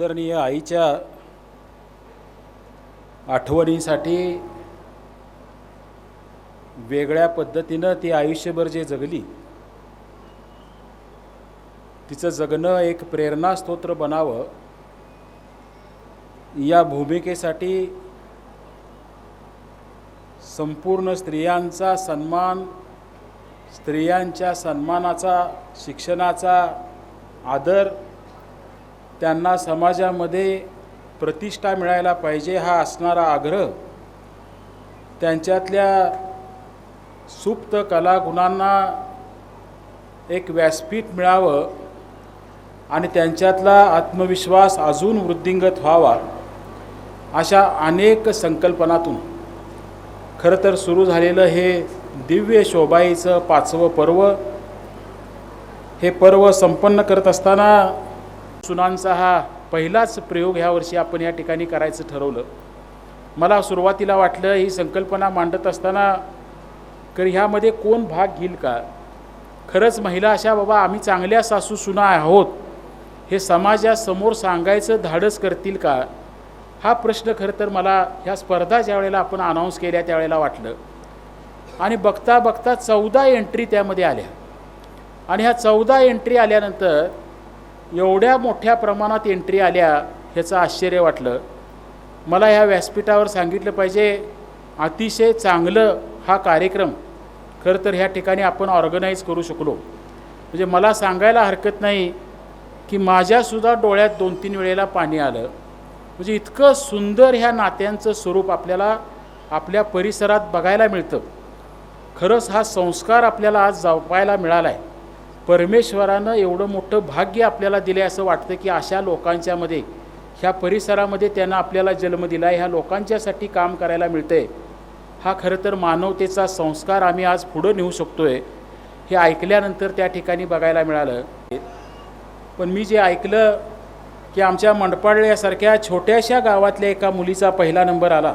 आदरणीय आईच्या आठवणीसाठी वेगळ्या पद्धतीनं ती आयुष्यभर जे जगली तिचं जगणं एक प्रेरणास्तोत्र बनावं या भूमिकेसाठी संपूर्ण स्त्रियांचा सन्मान स्त्रियांच्या सन्मानाचा शिक्षणाचा आदर त्यांना समाजामध्ये प्रतिष्ठा मिळायला पाहिजे हा असणारा आग्रह त्यांच्यातल्या सुप्त कलागुणांना एक व्यासपीठ मिळावं आणि त्यांच्यातला आत्मविश्वास अजून वृद्धिंगत व्हावा अशा अनेक संकल्पनातून खरं तर सुरू झालेलं हे दिव्य शोभाईचं पाचवं पर्व हे पर्व संपन्न करत असताना सुनांचा हा पहिलाच प्रयोग ह्या वर्षी आपण या ठिकाणी करायचं ठरवलं. मला सुरुवातीला वाटलं ही संकल्पना मांडत असताना तर ह्यामध्ये कोण भाग घेईल का? खरंच महिला अशा बाबा आम्ही चांगल्या सासू सुना आहोत. हे समाजासमोर सांगायचं धाडस करतील का? हा प्रश्न खरं तर मला ह्या स्पर्धा ज्यावेळेला आपण अनाऊन्स केल्या त्यावेळेला वाटलं. आणि बघता बघता चौदा एंट्री त्यामध्ये आल्या. आणि ह्या चौदा एंट्री आल्यानंतर एवढ्या मोठ्या प्रमाणात एंट्री आल्या ह्याचं आश्चर्य वाटलं. मला ह्या व्यासपीठावर सांगितलं पाहिजे अतिशय चांगलं हा कार्यक्रम. खरं तर ह्या ठिकाणी आपण ऑर्गनाईज करू शकलो. म्हणजे मला सांगायला हरकत नाही की माझ्यासुद्धा डोळ्यात दोन तीन वेळेला पाणी आलं. म्हणजे इतकं सुंदर ह्या नात्यांचं स्वरूप आपल्याला आपल्या परिसरात बघायला मिळतं. खरंच हा संस्कार आपल्याला आज जपायला मिळाला आहे परमेश्वरानं एवढं मोठं भाग्य आपल्याला दिलं आहे असं वाटतं की अशा लोकांच्यामध्ये ह्या परिसरामध्ये त्यांना आपल्याला जन्म दिला आहे ह्या लोकांच्यासाठी काम करायला मिळतं आहे हा खरं तर मानवतेचा संस्कार आम्ही आज पुढं नेऊ शकतो आहे हे ऐकल्यानंतर त्या ठिकाणी बघायला मिळालं. पण मी जे ऐकलं की आमच्या मंडपाळल्यासारख्या छोट्याशा गावातल्या एका मुलीचा पहिला नंबर आला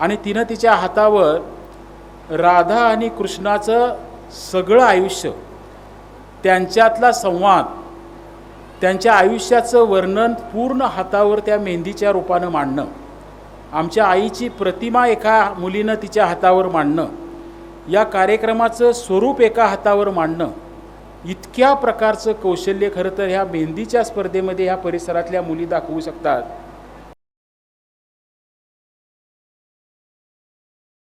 आणि तिनं तिच्या हातावर राधा आणि कृष्णाचं सगळं आयुष्य त्यांच्यातला संवाद त्यांच्या आयुष्याचं वर्णन पूर्ण हातावर त्या मेहंदीच्या रूपानं मांडणं आमच्या आईची प्रतिमा एका मुलीनं तिच्या हातावर मांडणं या कार्यक्रमाचं स्वरूप एका हातावर मांडणं इतक्या प्रकारचं कौशल्य खरं तर ह्या मेहंदीच्या स्पर्धेमध्ये ह्या परिसरातल्या मुली दाखवू शकतात.